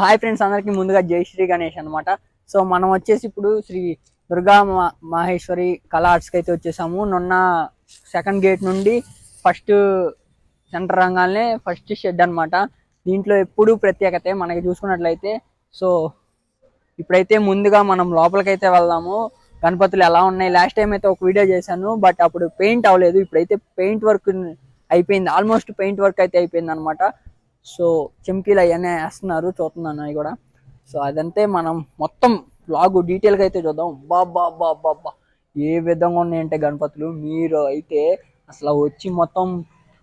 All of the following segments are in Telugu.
హాయ్ ఫ్రెండ్స్ అందరికీ ముందుగా జై శ్రీ గణేష్ అనమాట సో మనం వచ్చేసి ఇప్పుడు శ్రీ దుర్గా మా- మాహేశ్వరి కళా ఆర్ట్స్కి అయితే వచ్చేసాము. నిన్న సెకండ్ గేట్ నుండి ఫస్ట్ సెంటర్ రంగానే ఫస్ట్ షెడ్ అన్నమాట. దీంట్లో ఎప్పుడూ ప్రత్యేకత మనకి చూసుకున్నట్లయితే. సో ఇప్పుడైతే ముందుగా మనం లోపలికైతే వెళ్దాము. గణపతులు ఎలా ఉన్నాయి? లాస్ట్ టైం అయితే ఒక వీడియో చేశాను బట్ అప్పుడు పెయింట్ అవ్వలేదు. ఇప్పుడైతే పెయింట్ వర్క్ అయిపోయింది. ఆల్మోస్ట్ పెయింట్ వర్క్ అయితే అయిపోయింది అనమాట సో చెమ్కీలు అవన్నీ వేస్తున్నారు చూస్తున్నాను అవి కూడా. సో అదంతే మనం మొత్తం లాగు డీటెయిల్గా అయితే చూద్దాం. బాబా బాబా బా ఏ విధంగా ఉన్నాయంటే గణపతులు మీరు అయితే అసలు వచ్చి మొత్తం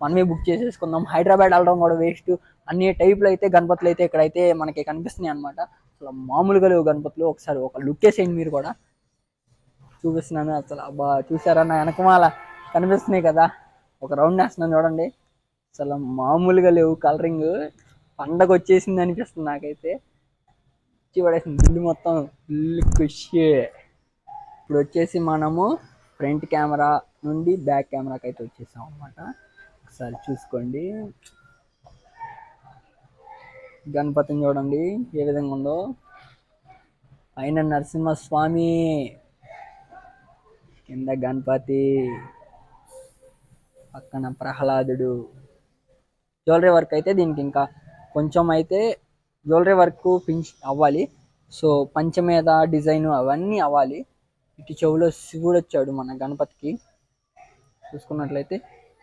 మనమే బుక్ చేసేసుకుందాం. హైదరాబాద్ వెళ్ళడం కూడా వేస్ట్. అన్ని టైప్లు అయితే గణపతులు అయితే ఇక్కడైతే మనకి కనిపిస్తున్నాయి అనమాట అసలు మామూలుగా లేవు గణపతులు. ఒకసారి ఒక లుక్ వేసేయండి మీరు కూడా. చూపిస్తున్నాను అసలు. అబ్బా చూసారా నా వెనకమాల కనిపిస్తున్నాయి కదా. ఒక రౌండ్ వేస్తున్నాను చూడండి. అసలు మామూలుగా లేవు కలరింగ్. పండగ వచ్చేసింది అనిపిస్తుంది నాకైతే. వచ్చి పడేసింది ఇల్లు మొత్తం. ఫుల్ ఖుషి ఇప్పుడు వచ్చేసి మనము ఫ్రంట్ కెమెరా నుండి బ్యాక్ కెమెరాకి అయితే వచ్చేసాం అనమాట ఒకసారి చూసుకోండి. గణపతిని చూడండి. ఏ విధంగా ఉందో. పైన నరసింహస్వామి. కింద గణపతి. పక్కన ప్రహ్లాదుడు. జ్యువెలరీ వర్క్ అయితే దీనికి ఇంకా కొంచెం అయితే జ్యువెలరీ వర్క్ పించ్ అవ్వాలి. సో పంచ మీద డిజైన్ అవన్నీ అవ్వాలి. ఇటు చెవులో శివుడు వచ్చాడు మన గణపతికి. చూసుకున్నట్లయితే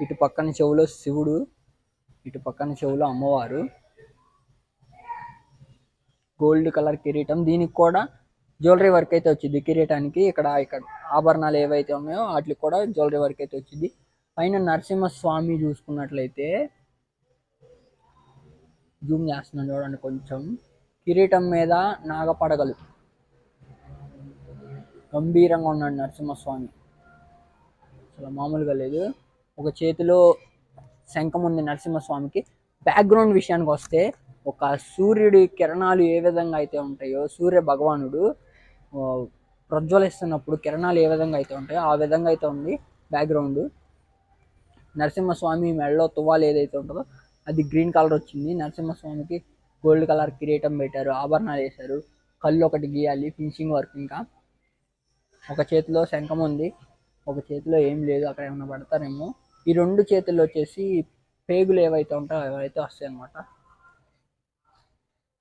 ఇటు పక్కన చెవులో శివుడు ఇటు పక్కన చెవులో అమ్మవారు. గోల్డ్ కలర్ కిరీటం దీనికి కూడా జ్యువెలరీ వర్క్ అయితే వచ్చింది. కిరీటానికి ఇక్కడ ఇక్కడ ఆభరణాలు ఏవైతే ఉన్నాయో వాటికి కూడా జ్యువెలరీ వర్క్ అయితే వచ్చింది. పైన నరసింహస్వామి చూసుకున్నట్లయితే జూమ్ చేస్తున్నాను చూడండి కొంచెం. కిరీటం మీద నాగపడగలు. గంభీరంగా ఉన్నాడు నరసింహస్వామి. అసలు మామూలుగా లేదు. ఒక చేతిలో శంఖం ఉంది నరసింహస్వామికి. బ్యాక్గ్రౌండ్ విషయానికి వస్తే ఒక సూర్యుడి కిరణాలు ఏ విధంగా అయితే ఉంటాయో సూర్య భగవానుడు ప్రజ్వలిస్తున్నప్పుడు కిరణాలు ఏ విధంగా అయితే ఉంటాయో ఆ విధంగా అయితే ఉంది బ్యాక్గ్రౌండ్ నరసింహస్వామి మెడలో తువ్వాలు ఏదైతే ఉంటుందో అది గ్రీన్ కలర్ వచ్చింది. నరసింహస్వామికి గోల్డ్ కలర్ కిరీటం పెట్టారు ఆభరణాలు వేశారు. కళ్ళు ఒకటి గీయాలి ఫినిషింగ్ వర్క్ ఇంకా. ఒక చేతిలో శంఖం ఉంది ఒక చేతిలో ఏం లేదు అక్కడ ఏమైనా పడతారేమో. ఈ రెండు చేతుల్లో వచ్చేసి పేగులు ఏవైతే ఉంటాయో ఏవైతే వస్తాయి అన్నమాట.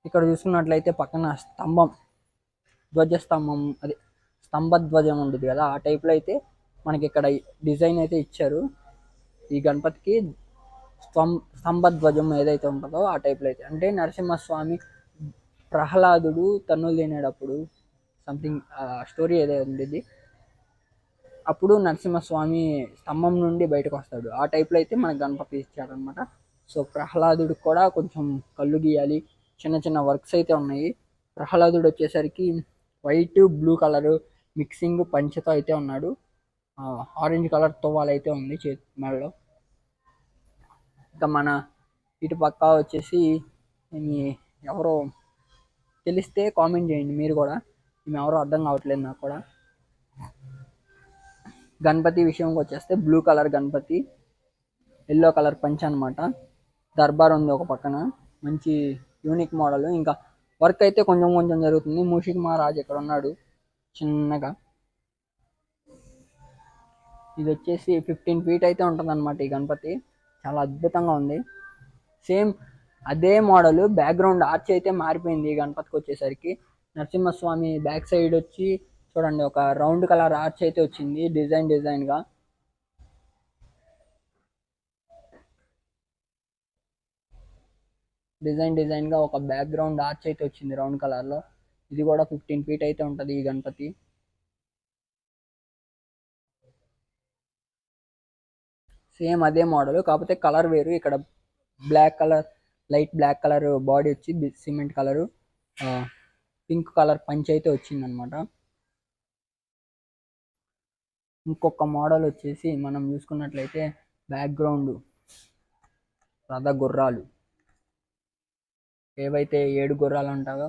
ఇక్కడ చూసుకున్నట్లయితే పక్కన స్తంభం ధ్వజస్తంభం అది స్తంభ ధ్వజం ఉంటుంది కదా ఆ టైప్లో అయితే మనకి ఇక్కడ డిజైన్ అయితే ఇచ్చారు. ఈ గణపతికి స్తం స్తంభ ధ్వజం ఏదైతే ఉంటుందో ఆ టైప్లో అయితే. అంటే నరసింహస్వామి ప్రహ్లాదుడు తన్నులు తినేటప్పుడు సంథింగ్ స్టోరీ ఏదైతే ఉండేది అప్పుడు నరసింహస్వామి స్తంభం నుండి బయటకు వస్తాడు. ఆ టైప్లో అయితే మనకు గణపతి ఇచ్చాడనమాట సో ప్రహ్లాదుడికి కూడా కొంచెం కళ్ళు గీయాలి. చిన్న చిన్న వర్క్స్ అయితే ఉన్నాయి. ప్రహ్లాదుడు వచ్చేసరికి వైట్ బ్లూ కలర్ మిక్సింగ్ పంచతో అయితే ఉన్నాడు. ఆరెంజ్ కలర్ తువ్వాలు అయితే ఉంది చేతి మెడలో. ఇంకా మన ఇటు పక్క వచ్చేసి ఎవరో తెలిస్తే కామెంట్ చేయండి మీరు కూడా. మేము ఎవరో అర్థం కావట్లేదు నాకు కూడా. గణపతి విషయంకి వచ్చేస్తే blue colour Ganapati yellow colour punch అనమాట దర్బార్ ఉంది ఒక పక్కన. మంచి యూనిక్ మోడల్. ఇంకా వర్క్ అయితే కొంచెం కొంచెం జరుగుతుంది. మూషిక్ మహారాజ్ ఇక్కడ ఉన్నాడు? చిన్నగా. ఇది వచ్చేసి ఫిఫ్టీన్ ఫీట్ అయితే ఉంటుంది అనమాట ఈ గణపతి. చాలా అద్భుతంగా ఉంది. సేమ్ అదే మోడల్ బ్యాక్గ్రౌండ్ ఆర్చ్ అయితే మారిపోయింది ఈ గణపతికి వచ్చేసరికి. నరసింహస్వామి బ్యాక్ సైడ్ వచ్చి చూడండి ఒక రౌండ్ కలర్ ఆర్చ్ అయితే వచ్చింది డిజైన్ డిజైన్గా డిజైన్ డిజైన్గా ఒక బ్యాక్గ్రౌండ్ ఆర్చ్ అయితే వచ్చింది రౌండ్ కలర్లో ఇది కూడా ఫిఫ్టీన్ ఫీట్ అయితే ఉంటుంది ఈ గణపతి. సేమ్ అదే మోడల్. కాకపోతే కలర్ వేరు. ఇక్కడ black colour light black colour body వచ్చి సిమెంట్ కలరు. పింక్ కలర్ పంచ్ అయితే వచ్చిందనమాట. ఇంకొక మోడల్ వచ్చేసి మనం చూసుకున్నట్లయితే బ్యాక్గ్రౌండ్ రథ గుర్రాలు. ఏవైతే ఏడు గుర్రాలు ఉంటాయో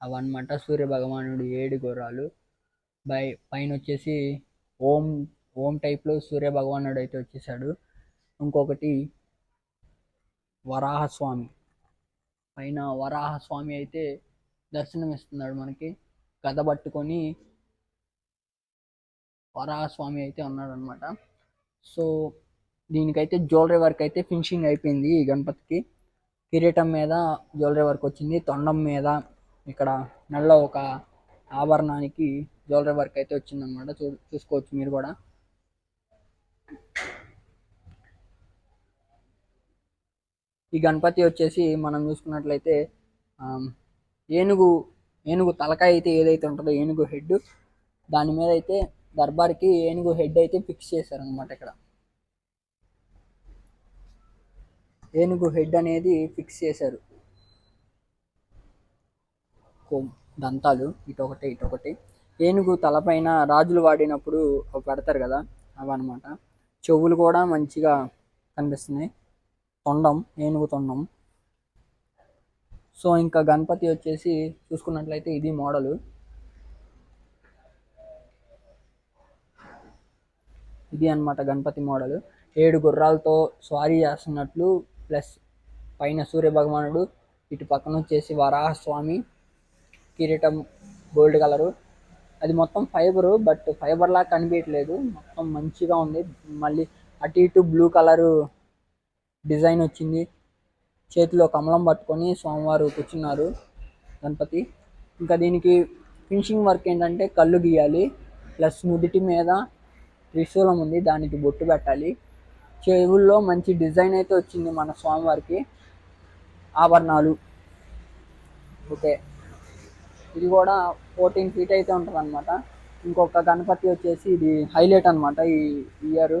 అవన్నమాట. సూర్య భగవానుడు ఏడు గుర్రాలు. బై పైన వచ్చేసి ఓం ఓం టైప్లో సూర్య భగవానుడు అయితే వచ్చేసాడు. ఇంకొకటి వరాహస్వామి. పైన వరాహస్వామి అయితే దర్శనం ఇస్తున్నాడు మనకి. కథ పట్టుకొని వరాహస్వామి అయితే ఉన్నాడు అనమాట సో దీనికైతే జ్యువెలరీ వర్క్ అయితే ఫినిషింగ్ అయిపోయింది ఈ గణపతికి. కిరీటం మీద జ్యువెలరీ వర్క్ వచ్చింది. తొండం మీద ఇక్కడ నల్ల ఒక ఆభరణానికి జ్యువెలరీ వర్క్ అయితే వచ్చిందనమాట చూ చూసుకోవచ్చు మీరు కూడా. ఈ గణపతి వచ్చేసి మనం చూసుకున్నట్లయితే ఏనుగు ఏనుగు తలకాయ అయితే ఏదైతే ఉంటుందో ఏనుగు హెడ్ దాని మీద అయితే దర్బార్కి ఏనుగు హెడ్ అయితే ఫిక్స్ చేశారనమాట ఇక్కడ. ఏనుగు హెడ్ అనేది ఫిక్స్ చేశారు. దంతాలు ఇటొకటి ఇటొకటి. ఏనుగు తలపైన రాజులు వాడినప్పుడు పెడతారు కదా అవన్నమాట. చెవులు కూడా మంచిగా కనిపిస్తున్నాయి. తొండం ఏనుగు తొండం. సో ఇంకా గణపతి వచ్చేసి చూసుకున్నట్లయితే ఇది మోడలు. ఇది అన్నమాట గణపతి మోడల్. ఏడు గుర్రాలతో స్వారీ చేస్తున్నట్లు ప్లస్ పైన సూర్య భగవానుడు ఇటు పక్కన వచ్చేసి వరాహస్వామి కిరీటం గోల్డ్ కలరు. అది మొత్తం ఫైబరు బట్ ఫైబర్లా కనిపించట్లేదు. మొత్తం మంచిగా ఉంది. మళ్ళీ అటు ఇటు బ్లూ కలరు డిజైన్ వచ్చింది. చేతిలో కమలం పట్టుకొని స్వామివారు కూర్చున్నారు గణపతి. ఇంకా దీనికి ఫినిషింగ్ వర్క్ ఏంటంటే కళ్ళు గీయాలి. ప్లస్ నుదుటి మీద త్రిశూలం ఉంది దానికి బొట్టు పెట్టాలి. చెవుల్లో మంచి డిజైన్ అయితే వచ్చింది మన స్వామివారికి. ఆభరణాలు. ఓకే. ఇది కూడా ఫోర్టీన్ ఫీట్ అయితే ఉంటుంది అనమాట ఇంకొక గణపతి వచ్చేసి ఇది హైలైట్ అనమాట ఈ ఇయర్.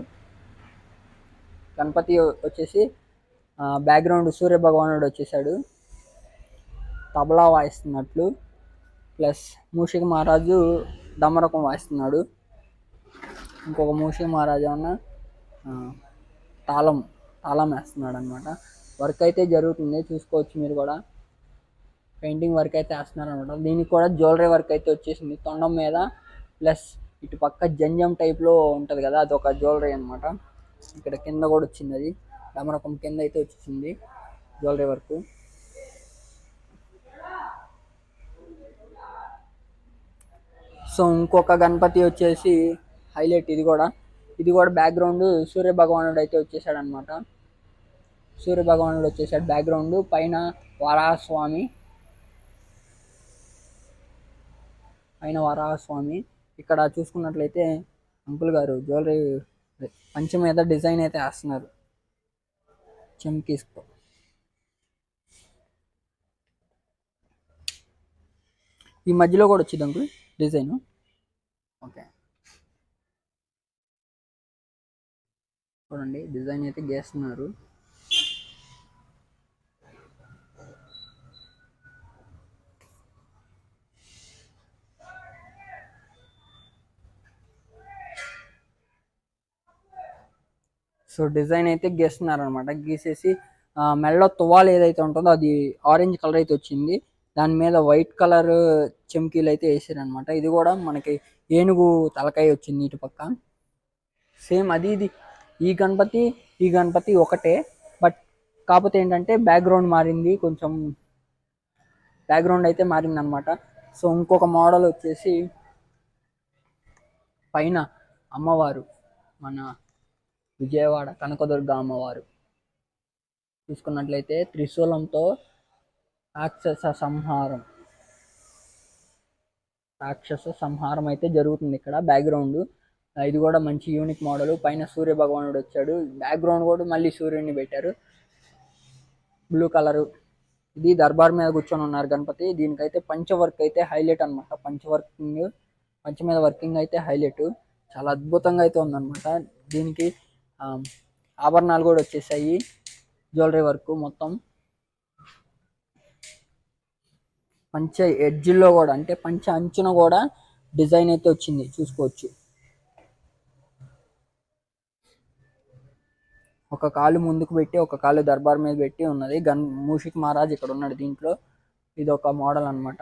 గణపతి వచ్చేసి బ్యాక్గ్రౌండ్ సూర్య భగవానుడు వచ్చేసాడు. తబలా వాయిస్తున్నట్లు ప్లస్ మూషిక మహారాజు దమరకం వాయిస్తున్నాడు. ఇంకొక మూషిక మహారాజు ఏమన్నా తాళం తాళం వేస్తున్నాడు అనమాట వర్క్ అయితే జరుగుతుంది చూసుకోవచ్చు మీరు కూడా. పెయింటింగ్ వర్క్ అయితే వేస్తున్నారు అనమాట దీనికి కూడా జ్యువెలరీ వర్క్ అయితే వచ్చేసింది. తొండం మీద ప్లస్ ఇటు పక్క జంజం టైప్లో ఉంటుంది కదా అది ఒక జ్యువెలరీ అనమాట ఇక్కడ కింద కూడా వచ్చింది అది. డమరకం కింద అయితే వచ్చింది జ్యువెలరీ వర్క్. సో ఇంకొక గణపతి వచ్చేసి హైలైట్ ఇది కూడా. ఇది కూడా బ్యాక్గ్రౌండ్ సూర్య భగవానుడు అయితే వచ్చేసాడు అనమాట సూర్య భగవానుడు వచ్చేసాడు బ్యాక్గ్రౌండ్. పైన వరాహస్వామి. పైన వరాహస్వామి. ఇక్కడ చూసుకున్నట్లయితే అంకుల్ గారు జ్యువెలరీ మంచి మీద డిజైన్ అయితే వేస్తున్నారు. చెమ్కీస్తో ఈ మధ్యలో కూడా వచ్చింది అంకుల్ డిజైన్. ఓకే. చూడండి డిజైన్ అయితే గీస్తున్నారు. సో డిజైన్ అయితే గీస్తున్నారు అనమాట గీసేసి మెల్ల మెడలో తువాలు ఏదైతే ఉంటుందో అది ఆరెంజ్ కలర్ అయితే వచ్చింది. దాని మీద వైట్ కలర్ చెమ్కీలు అయితే వేసారనమాట ఇది కూడా మనకి ఏనుగు తలకాయ వచ్చింది ఇటు పక్క. సేమ్ అది ఇది. ఈ గణపతి ఈ గణపతి ఒకటే. బట్ కాకపోతే ఏంటంటే బ్యాక్గ్రౌండ్ మారింది. కొంచెం బ్యాక్గ్రౌండ్ అయితే మారింది అనమాట సో ఇంకొక మోడల్ వచ్చేసి పైన అమ్మవారు మన విజయవాడ కనకదుర్గ అమ్మవారు. చూసుకున్నట్లయితే త్రిశూలంతో రాక్షస సంహారం. రాక్షస సంహారం అయితే జరుగుతుంది ఇక్కడ. బ్యాక్గ్రౌండ్ ఇది కూడా మంచి యూనిక్ మోడల్ పైన సూర్య భగవానుడు వచ్చాడు. బ్యాక్గ్రౌండ్ కూడా మళ్ళీ సూర్యుడిని పెట్టారు. బ్లూ కలరు ఇది దర్బార్ మీద కూర్చొని ఉన్నారు గణపతి. దీనికైతే పంచ వర్క్ అయితే హైలైట్ అనమాట పంచ వర్కింగ్ పంచ మీద వర్కింగ్ అయితే హైలైట్ చాలా అద్భుతంగా అయితే ఉందన్నమాట. దీనికి ఆభరణాలు కూడా వచ్చేసాయి. జ్యువెలరీ వర్క్ మొత్తం. పంచ ఎడ్జిల్లో కూడా అంటే పంచ అంచున కూడా డిజైన్ అయితే వచ్చింది. చూసుకోవచ్చు. ఒక కాలు ముందుకు పెట్టి ఒక కాలు దర్బార్ మీద పెట్టి ఉన్నది. గన్ మూషిక్ మహారాజ్ ఇక్కడ ఉన్నాడు దీంట్లో. ఇది ఒక మోడల్ అన్నమాట.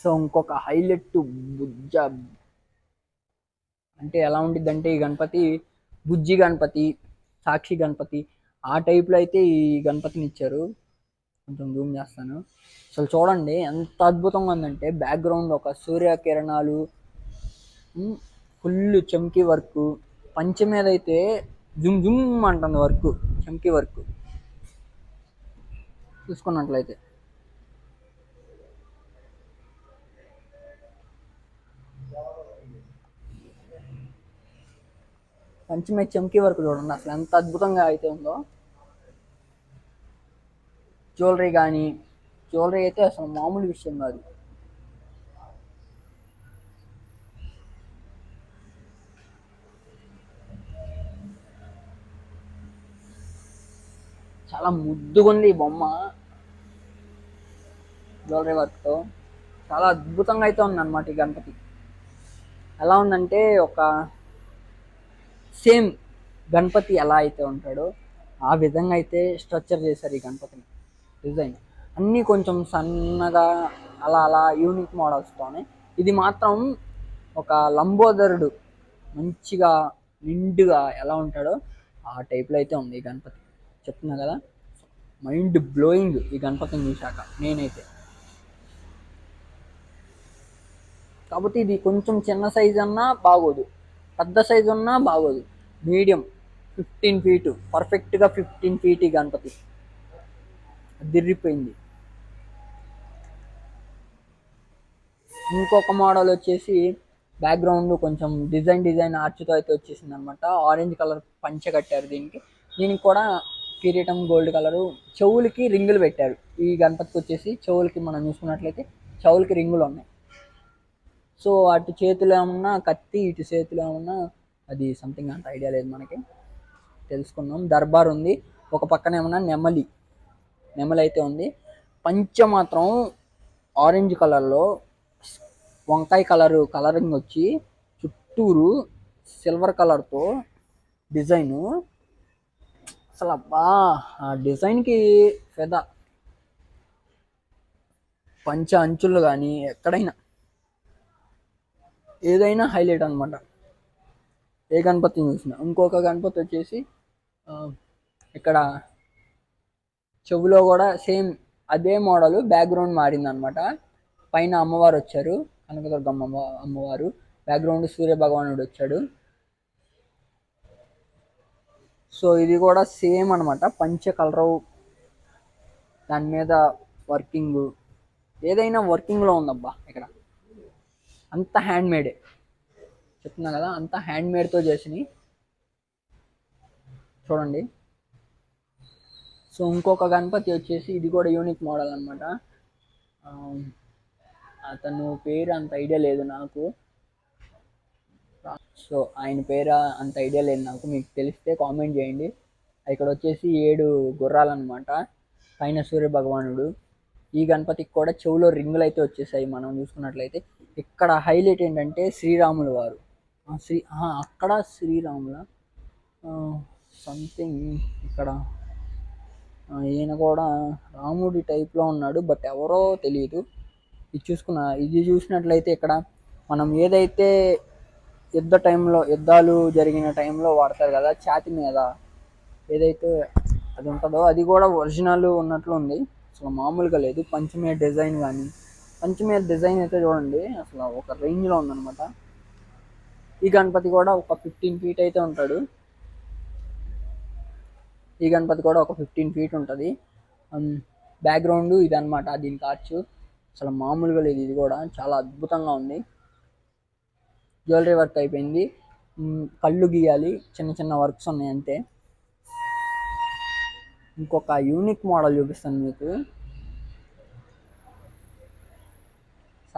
సో ఇంకొక హైలైట్ బుజ్జ. అంటే ఎలా ఉండిద్ది అంటే ఈ గణపతి బుజ్జి గణపతి సాక్షి గణపతి ఆ టైప్లో అయితే ఈ గణపతిని ఇచ్చారు. కొంచెం జూమ్ చేస్తాను. అసలు చూడండి ఎంత అద్భుతంగా ఉందంటే బ్యాక్గ్రౌండ్ ఒక సూర్యకిరణాలు ఫుల్ చమ్కీ వర్క్. పంచ మీద అయితే జుమ్ జుమ్ అంటుంది వర్క్ చమ్కీ వర్క్. చూసుకున్నట్లయితే. పంచమే మీద చమ్కీ వర్క్ చూడండి. అసలు ఎంత అద్భుతంగా అయితే ఉందో. జ్యువెలరీ కానీ జ్యువెలరీ అయితే అసలు మామూలు విషయం కాదు. చాలా ముద్దుగా ఉంది ఈ బొమ్మ. జ్యువెలరీ వర్క్తో. చాలా అద్భుతంగా అయితే ఉందన్నమాట ఈ గణపతి. ఎలా ఉందంటే ఒక సేమ్ గణపతి ఎలా అయితే ఉంటాడో ఆ విధంగా అయితే స్ట్రక్చర్ చేశారు ఈ గణపతిని డిజైన్. అన్నీ కొంచెం సన్నగా అలా అలా యూనిక్ మోడల్స్తోనే ఇది మాత్రం ఒక లంబోదరుడు మంచిగా నిండుగా ఎలా ఉంటాడో ఆ టైప్లో అయితే ఉంది ఈ గణపతి. చెప్తున్నా కదా మైండ్ బ్లోయింగ్ ఈ గణపతిని చూశాక నేనైతే. కాబట్టి ఇది కొంచెం చిన్న సైజ్ అన్నా బాగోదు. పెద్ద సైజు ఉన్నా బాగోదు. మీడియం ఫిఫ్టీన్ ఫీటు పర్ఫెక్ట్గా ఫిఫ్టీన్ ఫీట్ ఈ గణపతి. దిర్రిపోయింది ఇంకొక మోడల్ వచ్చేసి బ్యాక్గ్రౌండ్ కొంచెం డిజైన్ డిజైన్ ఆర్చ్తో అయితే వచ్చేసింది అనమాట ఆరెంజ్ కలర్ పంచ కట్టారు దీనికి. దీనికి కూడా కిరీటం గోల్డ్ కలరు చెవులకి రింగులు పెట్టారు. ఈ గణపతికి వచ్చేసి చెవులకి మనం చూసుకున్నట్లయితే చెవులకి రింగులు ఉన్నాయి. సో అటు చేతిలో ఏమన్నా కత్తి ఇటు చేతిలో ఏమన్నా అది సంథింగ్ అంత ఐడియా లేదు మనకి. తెలుసుకున్నాం దర్బార్ ఉంది. ఒక పక్కన ఏమన్నా నెమలి. నెమలి అయితే ఉంది. పంచ మాత్రం ఆరెంజ్ కలర్లో వంకాయ కలరు కలరింగ్ వచ్చి చుట్టూరు సిల్వర్ కలర్తో డిజైను అసలు అబ్బా ఆ డిజైన్కి ఫెదా. పంచ అంచులు కానీ ఎక్కడైనా. ఏదైనా హైలైట్ అనమాట ఏ గణపతిని చూసినా. ఇంకొక గణపతి వచ్చేసి ఇక్కడ చెవులో కూడా సేమ్ అదే మోడల్ బ్యాక్గ్రౌండ్ మారింది అనమాట పైన అమ్మవారు వచ్చారు కనకదుర్గమ్మ అమ్మవారు. బ్యాక్గ్రౌండ్ సూర్య భగవానుడు వచ్చాడు. సో ఇది కూడా సేమ్ అనమాట పంచ కలర్ దాని మీద వర్కింగ్. ఏదైనా వర్కింగ్లో ఉందబ్బా ఇక్కడ. అంత హ్యాండ్ మేడే చెప్తున్నా కదా అంత హ్యాండ్ మేడ్తో చేసినవి చూడండి. సో ఇంకొక గణపతి వచ్చేసి ఇది కూడా యూనిక్ మోడల్ అనమాట అతను పేరు అంత ఐడియా లేదు నాకు. సో ఆయన పేరు అంత ఐడియా లేదు నాకు. మీకు తెలిస్తే కామెంట్ చేయండి. ఇక్కడ వచ్చేసి ఏడు గుర్రాలు అనమాట పైన సూర్య భగవానుడు ఈ గణపతికి కూడా చెవులో రింగులు అయితే వచ్చేసాయి మనం చూసుకున్నట్లయితే. ఇక్కడ హైలైట్ ఏంటంటే శ్రీరాముల వారు. శ్రీ అక్కడ శ్రీరాముల సంథింగ్ ఇక్కడ. ఈయన కూడా రాముడి టైప్లో ఉన్నాడు బట్ ఎవరో తెలియదు ఇది చూసుకున్న ఇది చూసినట్లయితే ఇక్కడ మనం ఏదైతే యుద్ధ టైంలో యుద్ధాలు జరిగిన టైంలో వాడతారు కదా ఛాతి మీద ఏదైతే అది ఉంటుందో అది కూడా ఒరిజినల్ ఉన్నట్లు ఉంది. అసలు మామూలుగా లేదు పంచమే డిజైన్ కానీ పంచమీద డిజైన్ అయితే చూడండి. అసలు ఒక రేంజ్లో ఉందన్నమాట. ఈ గణపతి కూడా ఒక ఫిఫ్టీన్ ఫీట్ అయితే ఉంటాడు. ఈ గణపతి కూడా ఒక ఫిఫ్టీన్ ఫీట్ ఉంటుంది. బ్యాక్గ్రౌండ్ ఇదన్నమాట దీనికి ఆర్చ్ అసలు మామూలుగా లేదు ఇది కూడా. చాలా అద్భుతంగా ఉంది. జ్యువెలరీ వర్క్ అయిపోయింది. Um, కళ్ళు గీయాలి. చిన్న చిన్న వర్క్స్ ఉన్నాయి అంతే. ఇంకొక యూనిక్ మోడల్ చూపిస్తాను మీకు.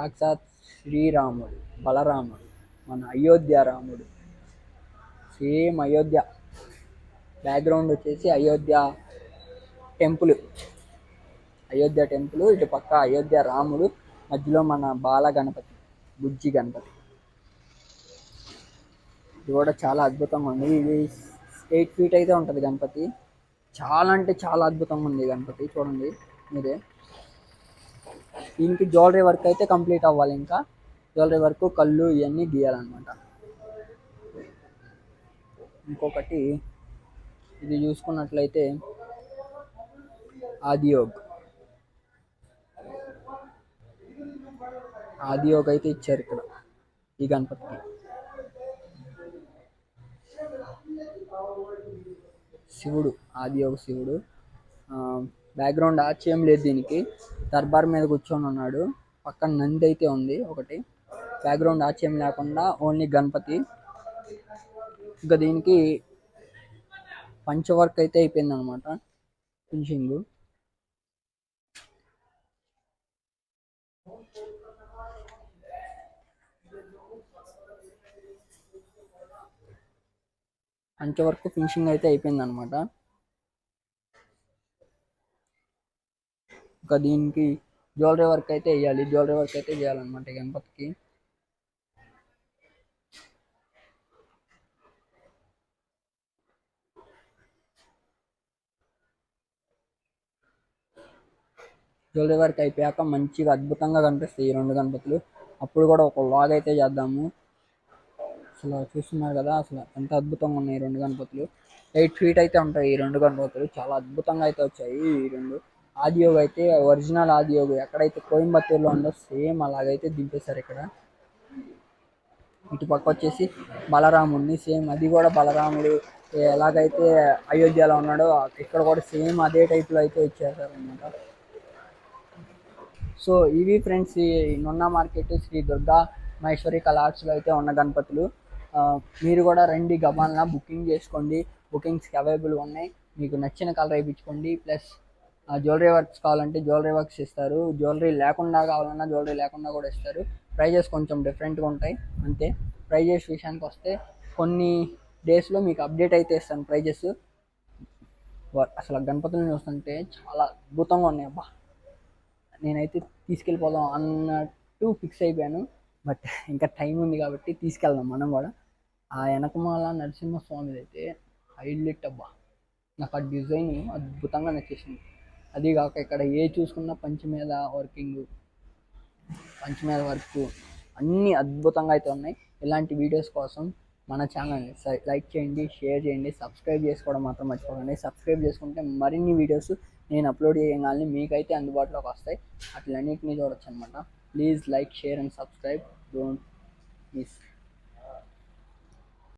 సాక్షాత్ శ్రీరాముడు బలరాముడు మన అయోధ్య రాముడు. సేమ్ అయోధ్య. బ్యాక్గ్రౌండ్ వచ్చేసి అయోధ్య టెంపుల్. అయోధ్య టెంపుల్ ఇటు పక్క అయోధ్య రాముడు మధ్యలో మన బాల గణపతి బుజ్జి గణపతి. ఇది కూడా చాలా అద్భుతంగా ఉంది. ఇది ఎయిట్ ఫీట్ అయితే ఉంటుంది గణపతి. చాలా అంటే చాలా అద్భుతంగా ఉంది గణపతి చూడండి మీరే. దీనికి జ్యువెలరీ వర్క్ అయితే కంప్లీట్ అవ్వాలి ఇంకా. జ్యువెలరీ వర్క్ కళ్ళు ఇవన్నీ గీయాలన్నమాట. ఇంకొకటి ఇది చూసుకున్నట్లయితే ఆదియోగ్. ఆదియోగ్ అయితే ఇచ్చారు ఇక్కడ ఈ గణపతికి. శివుడు ఆదియోగ శివుడు. బ్యాక్గ్రౌండ్ ఆర్చ్ ఏం లేదు దీనికి. దర్బార్ మీద కూర్చొని ఉన్నాడు. పక్కన నంది అయితే ఉంది ఒకటి. బ్యాక్గ్రౌండ్ ఆర్చ్ ఏం లేకుండా ఓన్లీ గణపతి. ఇంకా దీనికి పంచ వర్క్ అయితే అయిపోయింది అనమాట ఫినిషింగ్ పంచ వర్క్ ఫినిషింగ్ అయితే అయిపోయింది అనమాట ఇంకా దీనికి జ్యువెలరీ వర్క్ అయితే వేయాలి. జ్యువెలరీ వర్క్ అయితే చేయాలన్నమాట గణపతికి జ్యువెలరీ వర్క్ అయిపోయాక మంచిగా అద్భుతంగా కనిపిస్తాయి ఈ రెండు గణపతులు. అప్పుడు కూడా ఒక లాగ్ అయితే చేద్దాము. అసలు చూస్తున్నారు కదా అసలు ఎంత అద్భుతంగా ఉన్నాయి ఈ రెండు గణపతులు. ఎయిట్ ఫీట్ అయితే ఉంటాయి ఈ రెండు గణపతులు. చాలా అద్భుతంగా అయితే వచ్చాయి ఈ రెండు. ఆదియోగ్ అయితే ఒరిజినల్ ఆదియోగ్ ఎక్కడైతే కోయంబత్తూరులో ఉందో సేమ్ అలాగైతే దింపేశారు ఇక్కడ. ఇటు పక్క వచ్చేసి బలరాముడిని సేమ్ అది కూడా బలరాముడు. ఎలాగైతే అయోధ్యలో ఉన్నాడో ఇక్కడ కూడా సేమ్ అదే టైప్లో అయితే ఇచ్చేసారు అనమాట సో ఇవి ఫ్రెండ్స్ ఈ నున్న మార్కెట్ శ్రీ దుర్గా మహేశ్వరి కళార్ట్స్లో అయితే ఉన్న గణపతులు. మీరు కూడా రండి గబాల్న బుకింగ్ చేసుకోండి. బుకింగ్స్కి అవైలబుల్ ఉన్నాయి. మీకు నచ్చిన కలర్ వేయించుకోండి. ప్లస్ జ్యువెలరీ వర్క్స్ కావాలంటే జ్యువెలరీ వర్క్స్ ఇస్తారు. జ్యువెలరీ లేకుండా కావాలన్నా జ్యువెలరీ లేకుండా కూడా ఇస్తారు. ప్రైజెస్ కొంచెం డిఫరెంట్గా ఉంటాయి. అంతే. ప్రైజెస్ విషయానికి వస్తే కొన్ని డేస్లో మీకు అప్డేట్ అయితే ఇస్తాను ప్రైజెస్ అసలు ఆ గణపతులను చూస్తుంటే చాలా అద్భుతంగా ఉన్నాయి. అబ్బా! నేనైతే తీసుకెళ్ళిపోదాం అన్నట్టు ఫిక్స్ అయిపోయాను. బట్ ఇంకా టైం ఉంది కాబట్టి తీసుకెళ్దాం మనం కూడా. ఆ వెనకమాల నరసింహస్వామిది అయితే హైలైట్ అబ్బా! నాకు ఆ డిజైన్ అద్భుతంగా నచ్చేసింది. అది కాక ఇక్కడ ఏ చూసుకున్నా పంచి మీద వర్కింగ్ పంచి మీద వర్క్ అన్నీ అద్భుతంగా అయితే ఉన్నాయి. ఇలాంటి వీడియోస్ కోసం మన ఛానల్ని లైక్ చేయండి షేర్ చేయండి సబ్స్క్రైబ్ చేసుకోవడం మాత్రం మర్చిపోకండి. సబ్స్క్రైబ్ చేసుకుంటే మరిన్ని వీడియోస్ నేను అప్లోడ్ చేయగానే మీకైతే అందుబాటులోకి వస్తాయి. అట్లన్నిటిని చూడొచ్చు అనమాట please like share and subscribe. Don't miss.